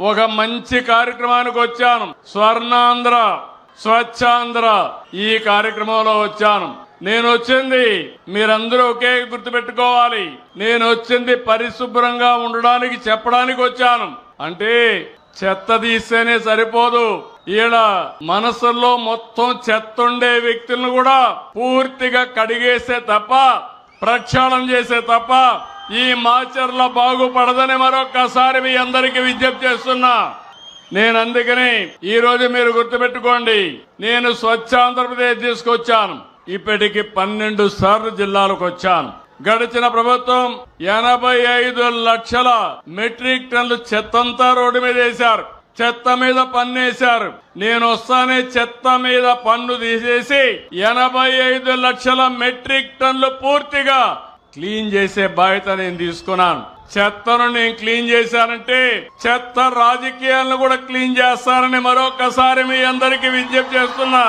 ఒక మంచి కార్యక్రమానికి వచ్చాను. స్వర్ణాంధ్ర స్వచ్ఛాంధ్ర ఈ కార్యక్రమంలో వచ్చాను. నేను వచ్చింది మీరందరూ ఒకే గుర్తుపెట్టుకోవాలి. నేను వచ్చింది పరిశుభ్రంగా ఉండడానికి చెప్పడానికి వచ్చాను. అంటే చెత్త తీస్తేనే సరిపోదు. ఈడ మనసుల్లో మొత్తం చెత్త ఉండే వ్యక్తులను కూడా పూర్తిగా కడిగేస్తే తప్ప ప్రక్షాళన చేసే తప్ప ఈ మాచర్ల బాగుపడదని మరొక్కసారి మీ అందరికీ విజ్ఞప్తి చేస్తున్నా. నేను అందుకని ఈ రోజు మీరు గుర్తుపెట్టుకోండి నేను స్వచ్ఛ ఆంధ్రప్రదేశ్ తీసుకొచ్చాను. ఇప్పటికి పన్నెండు సార్లు జిల్లాలకు వచ్చాను. గడిచిన ప్రభుత్వం ఎనభై ఐదు లక్షల మెట్రిక్ టన్నులు చెత్తంతా రోడ్డు మీద వేశారు. చెత్త మీద పన్నేశారు నేను వస్తానే చెత్త మీద పన్ను తీసేసి ఎనభై ఐదు లక్షల మెట్రిక్ టన్లు పూర్తిగా క్లీన్ చేసే బాధ్యత నేను తీసుకున్నాను. చెత్తను నేను క్లీన్ చేశానంటే చెత్త రాజకీయాలను కూడా క్లీన్ చేస్తానని మరొకసారి మీ అందరికీ విజ్ఞప్తి చేస్తున్నా.